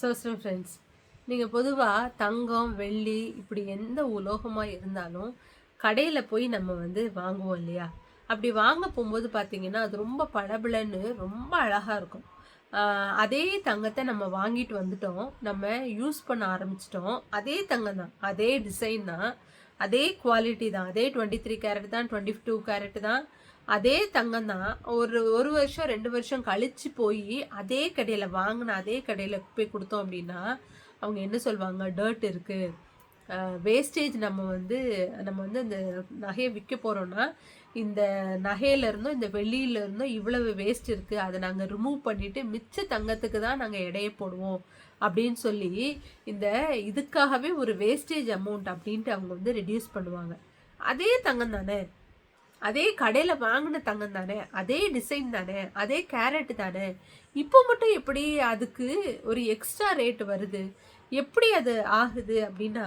சோஸ்டம் friends நீங்கள் பொதுவாக தங்கம் வெள்ளி இப்படி எந்த உலோகமாக இருந்தாலும் கடையில் போய் நம்ம வந்து வாங்குவோம் இல்லையா? அப்படி வாங்க போகும்போது பார்த்தீங்கன்னா அது ரொம்ப பளபளன்னு ரொம்ப அழகாக இருக்கும். அதே தங்கத்தை நம்ம வாங்கிட்டு வந்துட்டோம். நம்ம யூஸ் பண்ண ஆரம்பிச்சிட்டோம். அதே தங்கம் தான். அதே டிசைன் தான். அதே குவாலிட்டி தான். அதே டுவெண்ட்டி த்ரீ கேரட் தான் டுவெண்ட்டி டூ கேரட் தான். அதே தங்கம் தான். ஒரு ஒரு வருஷம் ரெண்டு வருஷம் கழிச்சு போய் அதே கடையில் வாங்கின அதே கடையில் போய் கொடுத்தோம் அப்படின்னா அவங்க என்ன சொல்லுவாங்க டர்ட் இருக்குது வேஸ்டேஜ் நம்ம வந்து நம்ம வந்து அந்த நகையை விற்க போகிறோன்னா இந்த நகையில இருந்தும் இந்த வெள்ளியில இருந்தும் இவ்வளவு வேஸ்ட் இருக்குது அதை நாங்கள் ரிமூவ் பண்ணிவிட்டு மிச்ச தங்கத்துக்கு தான் நாங்கள் எடையை போடுவோம் அப்படின்னு சொல்லி இந்த இதுக்காகவே ஒரு வேஸ்டேஜ் அமௌண்ட் அப்படின்ட்டு அவங்க வந்து ரெடியூஸ் பண்ணுவாங்க. அதே தங்கம் தானே? அதே கடையில் வாங்கின தங்கம் தானே அதே டிசைன் தானே அதே கேரட் தானே. இப்போ மட்டும் எப்படி அதுக்கு ஒரு எக்ஸ்ட்ரா ரேட் வருது? எப்படி அது ஆகுது அப்படின்னா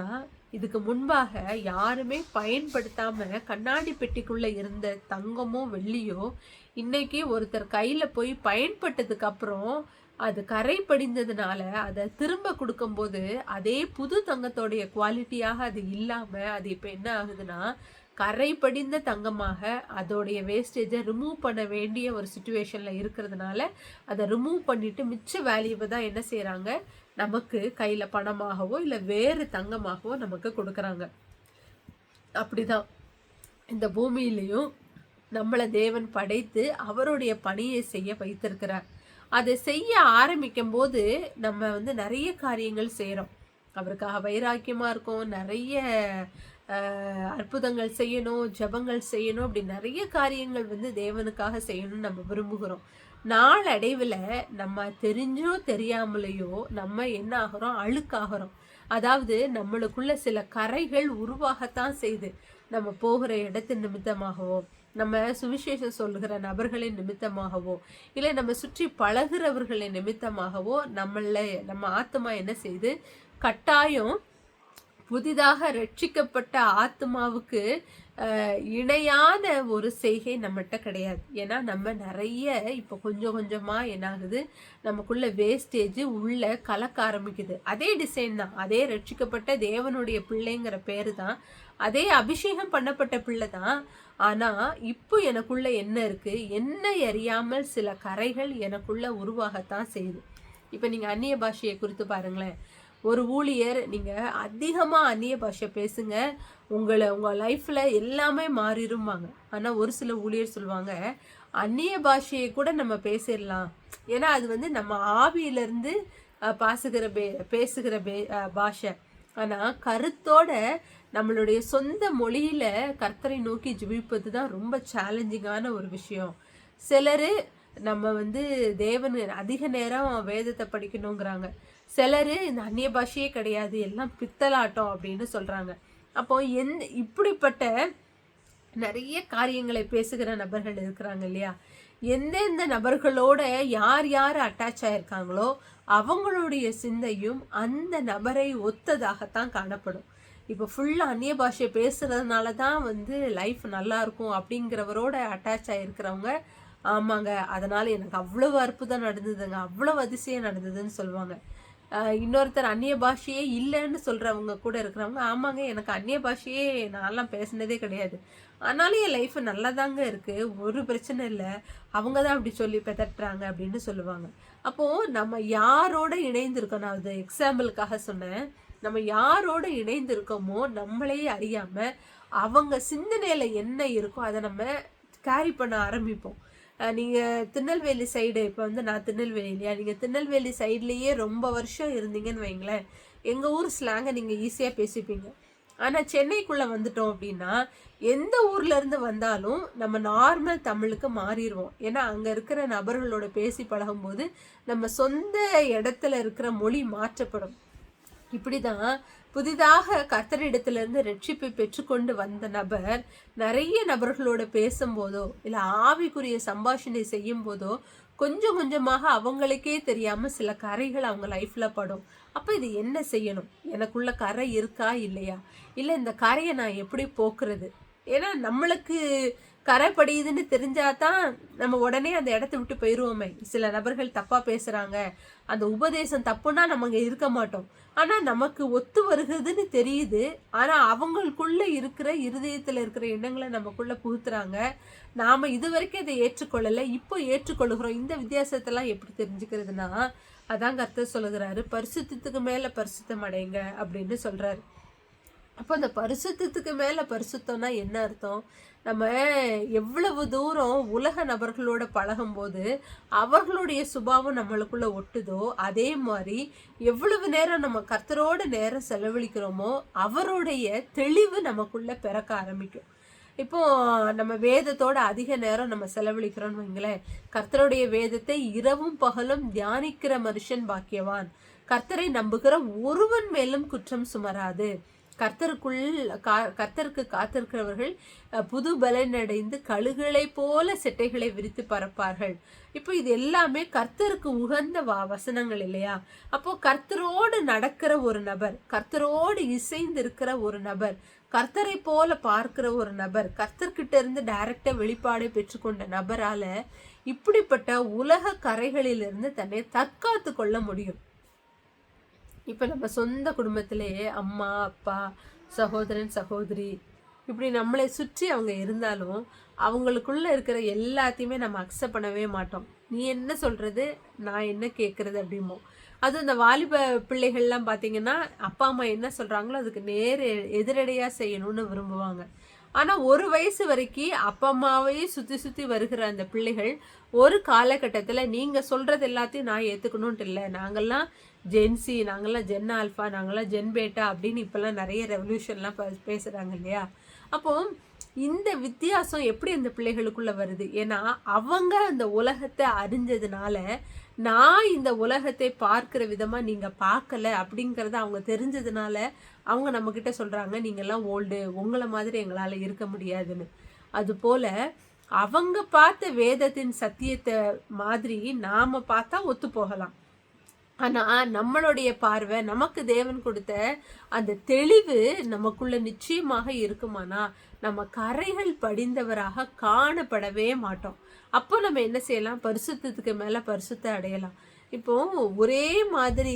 இதுக்கு முன்பாக யாருமே பயன்படுத்தாமல் கண்ணாடி பெட்டிக்குள்ளே இருந்த தங்கமோ வெள்ளியோ இன்னைக்கு ஒருத்தர் கையில் போய் பயன்பட்டதுக்கு அப்புறம் அது கரை படிந்ததுனால அதை திரும்ப கொடுக்கும்போது அதே புது தங்கத்தோடைய குவாலிட்டியாக அது இல்லாமல் அது இப்போ என்ன ஆகுதுன்னா கரை படிந்த தங்கமாக அதோடைய வேஸ்டேஜை ரிமூவ் பண்ண வேண்டிய ஒரு சுச்சுவேஷனில் இருக்கிறதுனால அதை ரிமூவ் பண்ணிட்டு மிச்ச வேல்யூவை தான் என்ன செய்கிறாங்க நமக்கு கையில் பணமாகவோ இல்லை வேறு தங்கமாகவோ நமக்கு கொடுக்குறாங்க. அப்படிதான். இந்த பூமியிலையும் நம்மளை தேவன் படைத்து அவருடைய பணியை செய்ய வைத்திருக்கிறார். அதை செய்ய ஆரம்பிக்கும் போது நம்ம வந்து நிறைய காரியங்கள் செய்கிறோம் அவருக்காக வைராக்கியமாக இருக்கும் நிறைய அற்புதங்கள் செய்யணும் ஜபங்கள் செய்யணும் அப்படி நிறைய காரியங்கள் வந்து தேவனுக்காக செய்யணும்னு நம்ம விரும்புகிறோம். நாளடைவில் நம்ம தெரிஞ்சோ தெரியாமலேயோ நம்ம என்ன ஆகிறோம்? அழுக்காகிறோம். அதாவது நம்மளுக்குள்ள சில கரைகள் உருவாகத்தான் செய்யுது நம்ம போகிற இடத்தின் நிமித்தமாகவோ நம்ம சுவிசேஷம் சொல்கிற நபர்களின் நிமித்தமாகவோ இல்லை நம்ம சுற்றி பழகிறவர்களின் நிமித்தமாகவோ நம்மள நம்ம ஆத்மா என்ன செய்யுது கட்டாயம் புதிதாக ரட்சிக்கப்பட்ட ஆத்மாவுக்கு இணையான ஒரு செய்கை நம்மகிட்ட கிடையாது. ஏன்னா நம்ம நிறைய இப்போ கொஞ்சம் கொஞ்சமாக என்னாகுது? நமக்குள்ள வேஸ்டேஜ் உள்ள கலக்க ஆரம்பிக்குது. அதே டிசைன் தான். அதே ரட்சிக்கப்பட்ட தேவனுடைய பிள்ளைங்கிற பேர் தான். அதே அபிஷேகம் பண்ணப்பட்ட பிள்ளை தான். ஆனால் இப்போ எனக்குள்ள என்ன இருக்குது என்ன அறியாமல் சில கரைகள் எனக்குள்ள உருவாகத்தான் செய்யுது. இப்போ நீங்கள் அந்நிய பாஷையை குறித்து பாருங்களேன். ஒரு ஊழியர் நீங்கள் அதிகமாக அந்நிய பாஷை பேசுங்க. உங்களை உங்கள் லைஃப்பில் எல்லாமே மாறிடும்பாங்க ஆனால் ஒரு சில ஊழியர் சொல்லுவாங்க அந்நிய பாஷையை கூட நம்ம பேசிடலாம். ஏன்னா அது வந்து நம்ம ஆவியிலேருந்து பாசுகிற பே பேசுகிற பே பாஷை. ஆனால் கருத்தோட நம்மளுடைய சொந்த மொழியில் கர்த்தரை நோக்கி ஜெபிப்பது தான் ரொம்ப சேலஞ்சிங்கான ஒரு விஷயம். சிலர் நம்ம வந்து தேவன் அதிக நேரம் வேதத்தை படிக்கணுங்கிறாங்க. சிலர் இந்த அந்நிய பாஷையே கிடையாது எல்லாம் பித்தலாட்டம் அப்படின்னு சொல்கிறாங்க அப்போ எந்த இப்படிப்பட்ட நிறைய காரியங்களை பேசுகிற நபர்கள் இருக்கிறாங்க இல்லையா? எந்தெந்த நபர்களோட யார் யார் அட்டாச் ஆயிருக்காங்களோ அவங்களுடைய சிந்தையும் அந்த நபரை ஒத்ததாகத்தான் காணப்படும். இப்போ ஃபுல்லாக அந்நிய பாஷையை பேசுகிறதுனால தான் வந்து லைஃப் நல்லா இருக்கும் அப்படிங்கிறவரோட அட்டாச் ஆகிருக்கிறவங்க ஆமாங்க அதனால் எனக்கு அவ்வளவு அற்புதம் நடந்ததுங்க அவ்வளவு அதிசயம் நடந்ததுன்னு சொல்லுவாங்க. இன்னொருத்தர் அந்நிய பாஷையே இல்லைன்னு சொல்கிறவங்க கூட இருக்கிறவங்க ஆமாங்க எனக்கு அந்நிய பாஷையே நான்லாம் பேசினதே கிடையாது. ஆனாலும் என் லைஃப் நல்லா தாங்க இருக்குது ஒரு பிரச்சனை இல்லை. அவங்க தான் அப்படி சொல்லி பெதட்டுறாங்க அப்படின்னு சொல்லுவாங்க. அப்போது நம்ம யாரோட இணைந்திருக்கோம்? நான் அது எக்ஸாம்பிளுக்காக சொன்னேன். நம்ம யாரோட இணைந்திருக்கோமோ நம்மளே அறியாமல் அவங்க சிந்தனையில் என்ன இருக்கோ அதை நம்ம கேரி பண்ண ஆரம்பிப்போம். நீங்கள் திருநெல்வேலி சைடு இப்போ வந்து நான் திருநெல்வேலி இல்லையா? நீங்கள் திருநெல்வேலி சைட்லேயே ரொம்ப வருஷம் இருந்தீங்கன்னு வைங்களேன். எங்கள் ஊர் ஸ்லாங்கை நீங்கள் ஈஸியாக பேசிப்பீங்க. ஆனால் சென்னைக்குள்ளே வந்துட்டோம் அப்படின்னா எந்த ஊர்லேருந்து வந்தாலும் நம்ம நார்மல் தமிழுக்கு மாறிடுவோம். ஏன்னா அங்கே இருக்கிற நபர்களோட பேசி பழகும்போது நம்ம சொந்த இடத்துல இருக்கிற மொழி மாற்றப்படும். இப்படிதான் புதிதாக கர்த்தரிடத்திலிருந்து ரட்சிப்பை பெற்றுக்கொண்டு வந்த நபர் நிறைய நபர்களோட பேசும்போதோ இல்லை ஆவிக்குரிய சம்பாஷணை செய்யும் போதோ கொஞ்சம் கொஞ்சமாக அவங்களுக்கே தெரியாம சில கரைகள் அவங்க லைஃப்ல படும். அப்ப இது என்ன செய்யணும்? எனக்குள்ள கரை இருக்கா? இல்லையா? இல்லை இந்த கரையை நான் எப்படி போக்குறது? ஏன்னா நம்மளுக்கு கரை படியுதுன்னு தெரிஞ்சாதான் நம்ம உடனே அந்த இடத்த விட்டு போயிடுவோமே சில நபர்கள் தப்பாக பேசுகிறாங்க அந்த உபதேசம் தப்புன்னா நம்ம அங்கே இருக்க மாட்டோம். ஆனால் நமக்கு ஒத்து வருகிறதுன்னு தெரியுது. ஆனால் அவங்களுக்குள்ளே இருக்கிற இருதயத்தில் இருக்கிற எண்ணங்களை நமக்குள்ளே புகுத்துறாங்க. நாம் இது வரைக்கும் இதை ஏற்றுக்கொள்ளலை. இப்போ ஏற்றுக்கொள்கிறோம். இந்த வித்தியாசத்தெல்லாம் எப்படி தெரிஞ்சுக்கிறதுனா அதான் கர்த்தர் சொல்லுகிறாரு. பரிசுத்தத்துக்கு மேலே பரிசுத்தம் அடைங்க அப்படின்னு சொல்கிறாரு அப்போ அந்த பரிசுத்தத்துக்கு மேலே பரிசுத்தம்னா என்ன அர்த்தம்? நம்ம எவ்வளவு தூரம் உலக நபர்களோட பழகும்போது அவர்களுடைய சுபாவம் நம்மளுக்குள்ள ஒட்டுதோ அதே மாதிரி எவ்வளவு நேரம் நம்ம கர்த்தரோட நேரம் செலவழிக்கிறோமோ அவருடைய தெளிவு நமக்குள்ள பிறக்க ஆரம்பிக்கும். இப்போ நம்ம வேதத்தோட அதிக நேரம் நம்ம செலவழிக்கிறோம்னு வைங்களேன். கர்த்தருடைய வேதத்தை இரவும் பகலும் தியானிக்கிற மனுஷன் பாக்கியவான். கர்த்தரை நம்புகிற ஒருவன் மேலும் குற்றம் சுமராது. கர்த்தருக்குள் கா கர்த்தருக்கு காத்திருக்கிறவர்கள் புது பலனடைந்து கழுகளை போல செட்டைகளை விரித்து பறப்பார்கள். இப்போ இது எல்லாமே கர்த்தருக்கு உகந்த வா வசனங்கள் இல்லையா? அப்போ கர்த்தரோடு நடக்கிற ஒரு நபர் கர்த்தரோடு இசைந்து இருக்கிற ஒரு நபர் கர்த்தரை போல பார்க்கிற ஒரு நபர் கர்த்தர்கிட்ட இருந்து டைரக்டா வெளிப்பாடு பெற்றுக்கொண்ட நபரால இப்படிப்பட்ட உலக கரைகளிலிருந்து தன்னை தற்காத்து கொள்ள முடியும். இப்போ நம்ம சொந்த குடும்பத்திலேயே அம்மா அப்பா சகோதரன் சகோதரி இப்படி நம்மளை சுற்றி அவங்க இருந்தாலும் அவங்களுக்குள்ளே இருக்கிற எல்லாத்தையுமே நம்ம அக்செப்ட் பண்ணவே மாட்டோம். நீ என்ன சொல்கிறது நான் என்ன கேட்குறது அப்படிமோ. அது இந்த வாலிப பிள்ளைகள்லாம் பார்த்தீங்கன்னா அப்பா அம்மா என்ன சொல்கிறாங்களோ அதுக்கு நேர் எதிரடையாக செய்யணும்னு விரும்புவாங்க. ஆனால் ஒரு வயசு வரைக்கும் அப்பா அம்மாவையே சுற்றி சுற்றி வருகிற அந்த பிள்ளைகள் ஒரு காலகட்டத்தில் நீங்கள் சொல்கிறது எல்லாத்தையும் நான் ஏற்றுக்கணுன்ட்டு இல்லை. நாங்கள்லாம் ஜென்சி நாங்கள்லாம் ஜென் ஆல்ஃபா நாங்கள்லாம் ஜென் பேட்டா அப்படின்னு இப்போல்லாம் நிறைய ரெவல்யூஷன்லாம் பேசுகிறாங்க இல்லையா? அப்போ இந்த வித்தியாசம் எப்படி அந்த பிள்ளைகளுக்குள்ளே வருது? ஏன்னா அவங்க அந்த உலகத்தை அறிஞ்சதுனால நான் இந்த உலகத்தை பார்க்குற விதமாக நீங்கள் பார்க்கல அப்படிங்கிறத அவங்க தெரிஞ்சதுனால அவங்க நம்மக்கிட்ட சொல்கிறாங்க நீங்கள்லாம் ஓல்டு உங்களை மாதிரி எங்களால் இருக்க முடியாதுன்னு. அதுபோல் அவங்க பார்த்த வேதத்தின் சத்தியத்தை மாதிரி நாம் பார்த்தா ஒத்து போகலாம் ஆனா நம்மளுடைய பார்வை நமக்கு தேவன் கொடுத்த அந்த தெளிவு நமக்குள்ள நிச்சயமாக இருக்குமானா நம்ம கரைகள் படிந்தவராக காணப்படவே மாட்டோம். அப்போ நம்ம என்ன செய்யலாம்? பரிசுத்தத்துக்கு மேல பரிசுத்தை அடையலாம். இப்போ ஒரே மாதிரி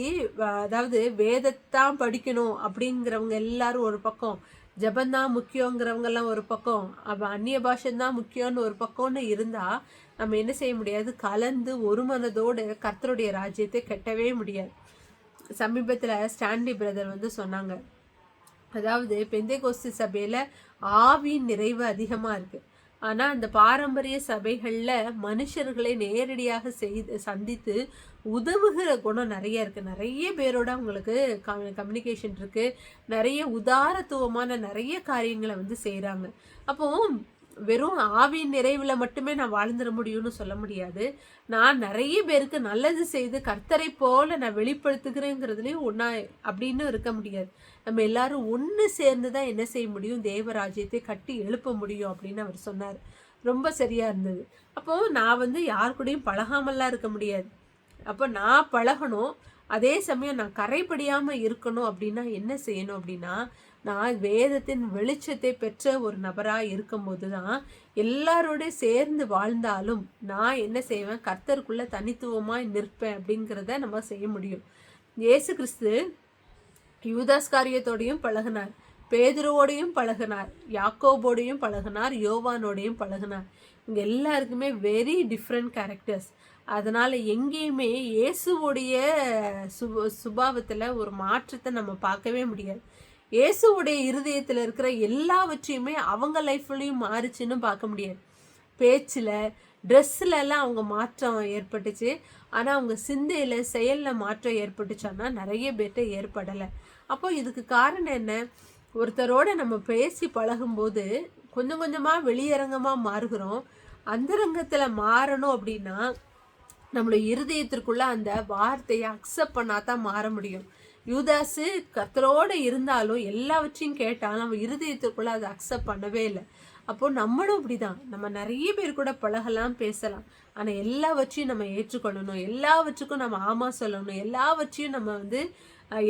அதாவது வேதத்தான் படிக்கணும் அப்படிங்கிறவங்க எல்லாரும் ஒரு பக்கம். ஜபந்தான் முக்கியங்கிறவங்கெல்லாம் ஒரு பக்கம் அப்போ அந்நிய பாஷந்தான் முக்கியம்னு ஒரு பக்கம்னு இருந்தால் நம்ம என்ன செய்ய முடியாது? கலந்து ஒரு மனதோடு கர்த்தருடைய ராஜ்யத்தை கட்டவே முடியாது. சமீபத்தில் ஸ்டான்லி பிரதர் வந்து சொன்னாங்க. அதாவது பெந்தைகோஸ்து சபையில் ஆவியின் நிறைவு அதிகமாக இருக்குது ஆனால் அந்த பாரம்பரிய சபைகளில் மனுஷர்களை நேரடியாக செய்து சந்தித்து உதவுகிற குணம் நிறைய இருக்குது நிறைய பேரோட அவங்களுக்கு கம்யூனிகேஷன் இருக்குது நிறைய உதாரத்துவமான நிறைய காரியங்களை வந்து செய்கிறாங்க அப்போது வெறும் ஆவியின் நிறைவில் மட்டுமே நான் வாழ்ந்துட முடியும்னு சொல்ல முடியாது. நான் நிறைய பேருக்கு நல்லது செய்து கர்த்தரை போல நான் வெளிப்படுத்துகிறேங்கிறதுலையும் ஒன்றா அப்படின்னு இருக்க முடியாது. நம்ம எல்லாரும் ஒன்று சேர்ந்து தான் என்ன செய்ய முடியும்? தேவராஜ்யத்தை கட்டி எழுப்ப முடியும் அப்படின்னு அவர் சொன்னார். ரொம்ப சரியாக இருந்தது. அப்போ நான் வந்து யார் கூடயும் பழகாமலாம் இருக்க முடியாது. அப்போ நான் பழகணும். அதே சமயம் நான் கரைப்படியாமல் இருக்கணும் அப்படின்னா என்ன செய்யணும் அப்படின்னா நான் வேதத்தின் வெளிச்சத்தை பெற்ற ஒரு நபராக இருக்கும்போது தான் எல்லாரோட சேர்ந்து வாழ்ந்தாலும் நான் என்ன செய்வேன்? கர்த்தருக்குள்ளே தனித்துவமாக நிற்பேன் அப்படிங்கிறத நம்ம செய்ய முடியும். இயேசு கிறிஸ்து யூதாஸ் காரியத்தோடையும் பழகினார். பேதுருவோடையும் பழகினார். யாக்கோபோடையும் பழகினார். யோவானோடையும் பழகினார். இங்கே எல்லாருக்குமே வெரி டிஃப்ரெண்ட் கேரக்டர்ஸ் அதனால் எங்கேயுமே இயேசுவோடைய சுப சுபாவத்தில் ஒரு மாற்றத்தை நம்ம பார்க்கவே முடியாது. இயேசுவுடைய இருதயத்தில் இருக்கிற எல்லாவற்றையுமே அவங்க லைஃப்லையும் மாறுச்சுன்னு பார்க்க முடியாது. பேச்சில் ட்ரெஸ்லலாம் அவங்க மாற்றம் ஏற்பட்டுச்சு. ஆனால் அவங்க சிந்தையில் செயலில் மாற்றம் ஏற்பட்டுச்சான்னா நிறைய பேர்ட்ட ஏற்படலை. அப்போ இதுக்கு காரணம் என்ன? ஒருத்தரோட நம்ம பேசி பழகும்போது கொஞ்சம் கொஞ்சமாக வெளியரங்கமாக மாறுகிறோம். அந்தரங்கத்தில் மாறணும் அப்படின்னா நம்மளுடைய இருதயத்திற்குள்ளே அந்த வார்த்தையை அக்செப்ட் பண்ணாதான் மாற முடியும். யூதாசு கத்தரோடு இருந்தாலும் எல்லாவற்றையும் கேட்டாலும் நம்ம இருதயத்திற்குள்ள அதை அக்செப்ட் பண்ணவே இல்லை. அப்போ நம்மளும் இப்படிதான். நம்ம நிறைய பேர் கூட பழகலாம் பேசலாம். ஆனால் எல்லாவற்றையும் நம்ம ஏற்றுக்கொள்ளணும். எல்லாவற்றுக்கும் நம்ம ஆமா சொல்லணும். எல்லாவற்றையும் நம்ம வந்து அஹ்,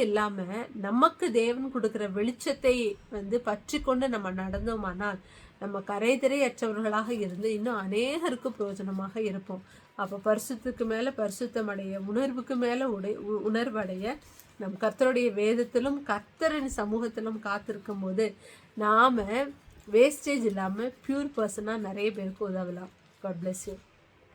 இல்லாமல் நமக்கு தேவன் கொடுக்குற வெளிச்சத்தை வந்து பற்றி கொண்டு நம்ம நடந்தோமானால் நம்ம கரைதிரையற்றவர்களாக இருந்து இன்னும் அநேகருக்கு பிரயோஜனமாக இருப்போம். அப்போ பரிசுத்துக்கு மேலே பரிசுத்தம் அடைய உணர்வுக்கு மேலே உடை உ- உணர்வடைய நம் கர்த்தருடைய வேதத்திலும் கர்த்தரின் சமூகத்திலும் காத்திருக்கும் போது நாம் வேஸ்டேஜ் இல்லாமல் பியூர் பர்சனாக நிறைய பேருக்கு உதவலாம். God bless you